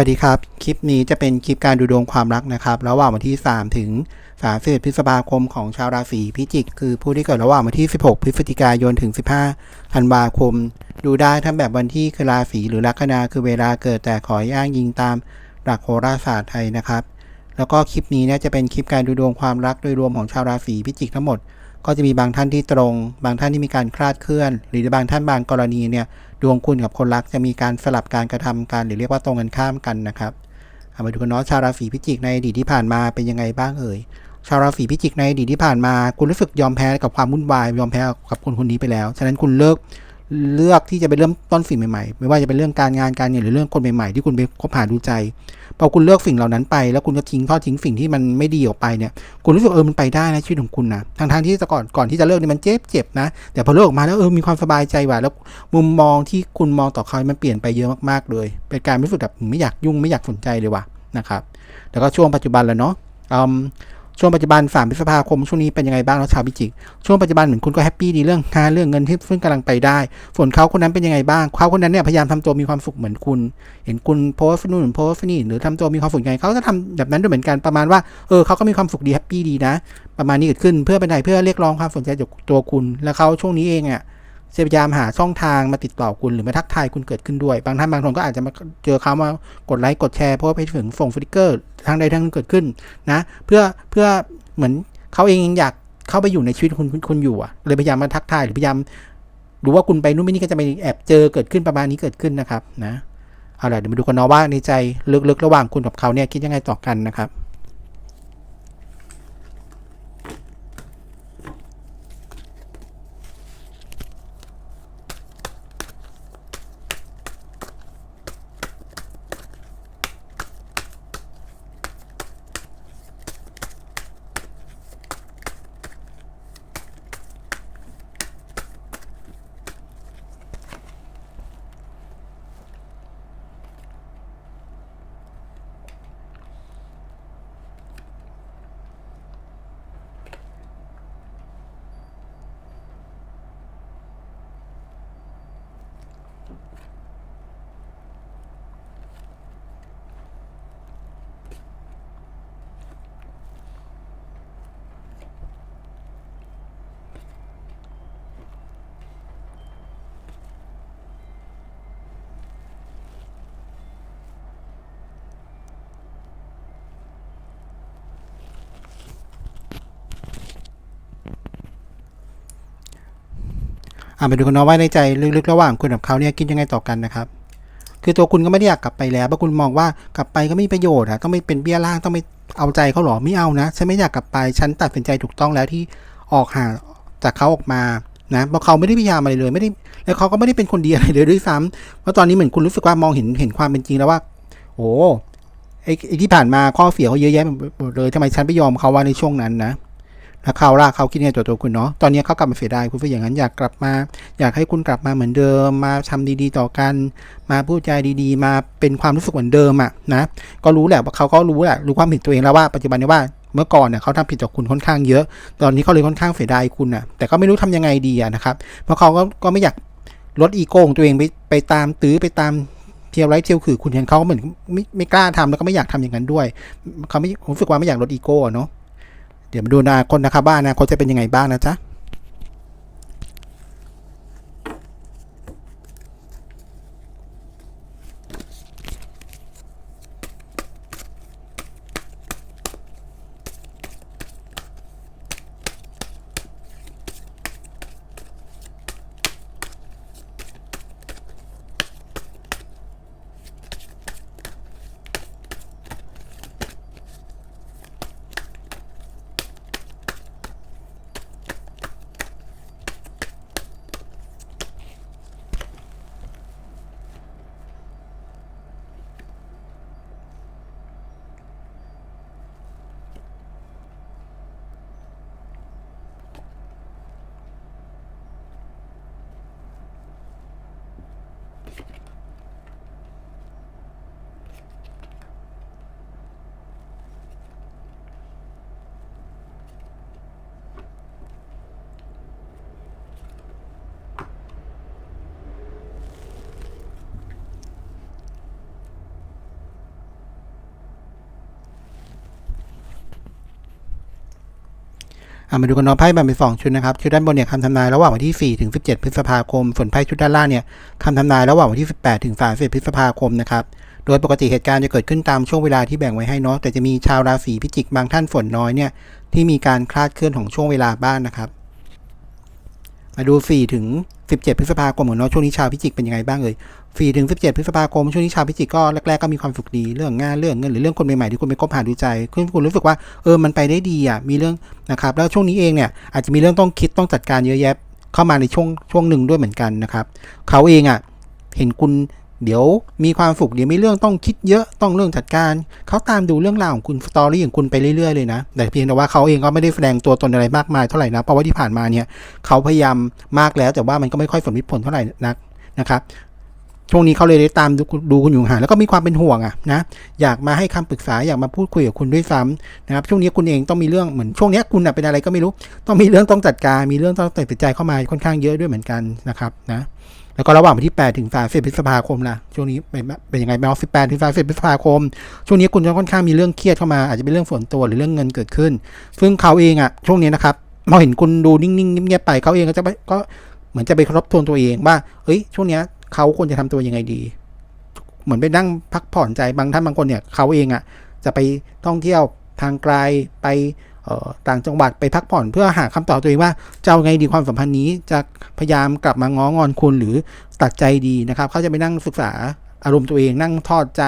วัสดีครับ คลิปนี้จะเป็นคลิปการดูดวงความรักนะครับ ระหว่างวันที่ 3 ถึง31พฤษภาคมของชาวราศีพิจิก คือผู้ที่เกิดระหว่างวันที่ 16 พฤศจิกายนถึง 15 ธันวาคม ดูได้ทั้งแบบวันที่คือราศีหรือลัคนาคือเวลาเกิดแต่ขอให้อ้างยิงตามหลักโหราศาสตร์ไทยนะครับ แล้วก็คลิปนี้เนี่ยจะเป็นคลิปการดูดวงความรักโดยรวมของชาวราศีพิจิกทั้งหมด ก็จะมีบางท่านที่ตรง บางท่านที่มีการคลาดเคลื่อน หรือบางท่านบางกรณีเนี่ยดวงคุณกับคนรักจะมีการสลับการกระทำกัน หรือเรียกว่าตรงกันข้ามกันนะครับามาดูกันเนาะชาวราศีพิจิกในอดีตที่ผ่านมาเป็นยังไงบ้างเอ่ยชาวราศีพิจิกในอดีตที่ผ่านมา คุณรู้สึกยอมแพ้กับความวุ่นวายยอมแพ้กับคนคนนี้ไปแล้ว ฉะนั้นคุณเลิก เลือกที่จะไปเริ่มต้นสิ่งใหม่ๆ ไม่ว่าจะเป็นเรื่องการงานการเงินหรือเรื่องคนใหม่ๆ ที่คุณไปคบหาดูใจ พอคุณเลิกสิ่งเหล่านั้นไป แล้วคุณก็ทิ้งทอดทิ้งสิ่งที่มันไม่ดีออกไปเนี่ย คุณรู้สึกเออ มันไปได้นะชีวิตของคุณนะทางทางที่แต่ก่อน ก่อนที่จะเลิกเนี่ยมันเจ็บเจ็บนะ แต่พอเลิกออกมาแล้วเออ มีความสบายใจว่ะ แล้วมุมมองที่คุณมองต่อเขามันเปลี่ยนไปเยอะมากๆเลย เป็นการรู้สึกแบบไม่อยากยุ่งไม่อยากสนใจเลยว่ะนะครับ แล้วก็ช่วงปัจจุบันแล้วเนาะอืม ช่วงปัจจุบัน3พฤษภาคมช่วงนี้เป็นยังไงบ้างแล้วชาวพิจิก ช่วงปัจจุบันเหมือนคุณก็แฮปปี้ดีเรื่องงานเรื่องเงินที่ซึ่งกำลังไปได้ ส่วนเขาคนนั้นเป็นยังไงบ้างเขาคนนั้นเนี่ยพยายามทำตัวมีความสุขเหมือนคุณ เห็นคุณโพสต์นู่นโพสต์นี่หรือทำตัวมีความสุขยังไงเขาจะทำแบบนั้นด้วยเหมือนกันประมาณว่าเออเขาก็มีความสุขดีแฮปปี้ดีนะ ประมาณนี้เกิดขึ้นเพื่อเป็นไหนเพื่อเรียกร้องความสนใจจากตัวคุณ แล้วเขาช่วงนี้เองอะ จะพยายามหาช่องทางมาติดต่อคุณหรือมาทักทายคุณเกิดขึ้นด้วย บางท่านบางคนก็อาจจะมาเจอเขามากดไลค์กดแชร์เพราะว่าไปถึงส่งสติกเกอร์ทางใดทางหนึ่งเกิดขึ้นนะเพื่อเพื่อเหมือนเขาเองอยากเข้าไปอยู่ในชีวิตคุณคุณอยู่อะเลยพยายามมาทักทายหรือพยายามรู้ว่าคุณไปนู่นไปนี่ก็จะไปแอบเจอเกิดขึ้นประมาณนี้เกิดขึ้นนะครับนะเอาล่ะเดี๋ยวมาดูกันเนาะว่าในใจลึกๆระหว่างคุณกับเขาเนี่ยคิดยังไงต่อกันนะครับ อ่าไปดูกันเนาะว่าในใจลึกๆระหว่างคุณกับเขาเนี่ยคิดยังไงต่อกันนะครับคือตัวคุณก็ไม่ได้อยากกลับไปแล้วเพราะคุณมองว่ากลับไปก็ไม่มีประโยชน์อะต้องไม่เป็นเบี้ยล่างต้องไม่เอาใจเขาหรอไม่เอานะฉันไม่อยากกลับไปฉันตัดสินใจถูกต้องแล้วที่ออกห่างจากเขาออกมานะเพราะเขาไม่ได้พยายามอะไรเลยไม่ได้แล้วเขาก็ไม่ได้เป็นคนดีอะไรเลยด้วยซ้ำเพราะตอนนี้เหมือนคุณรู้สึกว่ามองเห็นเห็นความเป็นจริงแล้วว่า โอ้ไอ้ไอ้ที่ผ่านมาข้อเสียเขาเยอะแยะหมดเลยทำไมฉันไปยอมเขาว่าในช่วงนั้นนะ แล้วเขาล่ะเขาคิดยังไงตัวตัวคุณเนาะตอนนี้เขากลับมาเสียดายคุณเป็นอย่างนั้นอยากกลับมา อยากให้คุณกลับมาเหมือนเดิม มาทำดีๆ ต่อกัน มาพูดจาดีๆ มาเป็นความรู้สึกเหมือนเดิมอะนะก็รู้แหละว่าเขาก็รู้แหละรู้ความผิดตัวเองแล้วว่าปัจจุบันนี้ว่าเมื่อก่อนเนี่ยเขาทำผิดต่อคุณค่อนข้างเยอะ ตอนนี้เขาเลยค่อนข้างเสียดายคุณอะแต่ก็ไม่รู้ทำยังไงดีอะนะครับเพราะเขาก็ก็ไม่อยากลดอีโก้ของตัวเองไปไปตามตื้อไปตามเที่ยวไร้เที่ยวคือคุณเห็นเขาเหมือนไม่ไม่กล้าทำแล้วก็ไม่อยากทำอย่างนั้นด้วยเขาไม่ผมรู้สึกว่าไม่อยากลดอีโก้เนาะ เดี๋ยวมาดูอนาคตนะครับบ้าอนาคตจะเป็นยังไงบ้างนะจ๊ะ มาดูกันเนาะไพ่แบ่งเป็นสองชุดนะครับชุดด้านบนเนี่ยคำทำนายระหว่างวันที่ 4 ถึง 17 พฤษภาคม ส่วนไพ่ชุดด้านล่างเนี่ยคำทำนายระหว่างวันที่ 18 ถึง 30 พฤษภาคมนะครับโดยปกติเหตุการณ์จะเกิดขึ้นตามช่วงเวลาที่แบ่งไว้ให้เนาะแต่จะมีชาวราศีพิจิกบางท่านฝนน้อยเนี่ยที่มีการคลาดเคลื่อนของช่วงเวลาบ้างนะครับ มาดู 4 ถึง 17 พฤษภาคมของเนาะช่วงนี้ชาวพิจิกเป็นยังไงบ้างเอ่ย 4ถึง17พฤษภาคมช่วงนี้ชาวพิจิกก็แรกๆก็มีความสุขดีเรื่องงานเรื่องเงินหรือเรื่องคนใหม่ๆที่คุณไปคบหาดูใจคุณคุณรู้สึกว่าเออมันไปได้ดีอะมีเรื่องนะครับแล้วช่วงนี้เองเนี่ยอาจจะมีเรื่องต้องคิดต้องจัดการเยอะแยะเข้ามาในช่วงช่วงหนึ่งด้วยเหมือนกันนะครับเขาเองอะเห็นคุณเดี๋ยวมีความสุขเดี๋ยวมีเรื่องต้องคิดเยอะต้องเรื่องจัดการเขาตามดูเรื่องราวของคุณสตอรี่ของคุณไปเรื่อยๆเลยนะแต่เพียงแต่ว่าเขาเองก็ไม่ได้แสดงตัวตนอะไรมากมายเท่าไหร่นะเพราะว่าที่ผ่านมาเนี่ยเขาพยายามมากแล้วแต่ว่ามันก็ไม่ค่อยสมผลเท่าไหร่นักนะครับ ช่วงนี้เขาเลยได้ตามดูดูคุณอยู่ห่างแล้วก็มีความเป็นห่วงอะนะอยากมาให้คำปรึกษาอยากมาพูดคุยกับคุณด้วยซ้ำนะครับช่วงนี้คุณเองต้องมีเรื่องเหมือนช่วงนี้คุณเป็นอะไรก็ไม่รู้ ต้องมีเรื่องต้องจัดการมีเรื่องต้องตัดสินใจเข้ามาค่อนข้างเยอะด้วยเหมือนกันนะครับนะแล้วก็ระหว่างวันที่ 8 ถึง 30 พฤษภาคมล่ะ ช่วงนี้เป็นเป็นยังไงบ้าง18 ถึง 30 พฤษภาคม ช่วงนี้คุณจะค่อนข้างมีเรื่องเครียดเข้ามา อาจจะเป็นเรื่องส่วนตัวหรือเรื่องเงินเกิดขึ้น ซึ่งเขาเองอะช่วงนี้นะครับพอเห็นคุณดูนิ่งๆเงียบๆไปเขาเองก็จะไปก็เหมือนจะไปทบทวนตัวเองว่า เฮ้ย ช่วงนี้ เขาควรจะทำตัวยังไงดี เหมือนไปนั่งพักผ่อนใจบางท่านบางคนเนี่ยเขาเองอะ่ะจะไปท่องเที่ยวทางไกลไปออต่างจังหวัดไปพักผ่อนเพื่อหาคำตอบตัวเองว่าจะเอาไงดีความสัมพันธ์นี้จะพยายามกลับมาง้องอนคุณหรือตัดใจดีนะครับเขาจะไปนั่งศึกษาอารมณ์ตัวเองนั่งทอดใจ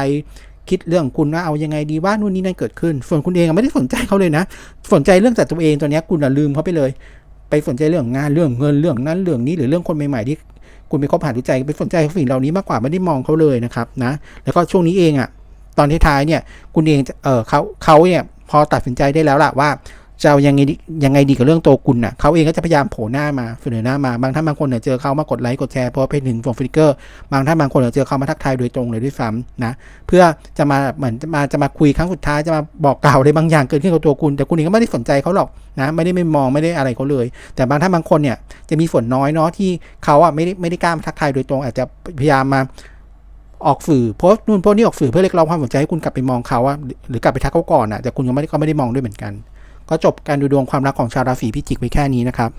คิดเรื่องคุณว่าเอายังไงดีว่านู่นนี่นั่นเกิดขึ้น ส่วนคุณเองไม่ได้สนใจเขาเลยนะ สนใจเรื่องแต่ตัวเองตัวนี้คุณลืมเขาไปเลย ไปสนใจเรื่องงานเรื่องเงินเรื่องนั้นเรื่องนี้หรือเรื่องคนใหม่ๆที่ คุณไปคบหาดูใจไปสนใจสิ่งเหล่านี้มากกว่าไม่ได้มองเขาเลยนะครับนะแล้วก็ช่วงนี้เองอะ่ะตอนท้ายๆเนี่ยคุณเองเออเขาเขาเนี่ยพอตัดสินใจได้แล้วล่ะว่า จะเอายังไงดียังไงดีกับเรื่องตัวคุณน่ะเขาเองก็จะพยายามโผล่หน้ามาเสนอหน้ามาบางท่านบางคนเนี่ยเจอเขามากดไลค์กดแชร์เพราะเป็นหนึ่งส่งฟิกเกอร์บางท่านบางคนเนี่ยเจอเขามาทักทายโดยตรงเลยด้วยซ้ำนะเพื่อจะมาเหมือนจะมาจะมาคุยครั้งสุดท้ายจะมาบอกกล่าวอะไรบางอย่างเกิดขึ้นกับตัวคุณ แต่คุณเองก็ไม่ได้สนใจเขาหรอกนะไม่ได้ไม่มองไม่ได้อะไรเขาเลย แต่บางท่านบางคนเนี่ยจะมีส่วนน้อยเนาะที่เขาอะไม่ได้ไม่ได้กล้ามาทักทายโดยตรง อาจจะพยายามมาออกสื่อโพสต์นู่นโพสต์นี่ออกสื่อเพื่อเรียกร้องความสนใจให้คุณกลับไปมองเขาอะหรือกลับไปทักเขาก่อนอะแต่คุณก็ไม่ได้ก็ไม่ได้มองด้วยเหมือนกัน ก็จบการดูดวงความรักของชาวราศีพิจิกไปแค่นี้นะครับ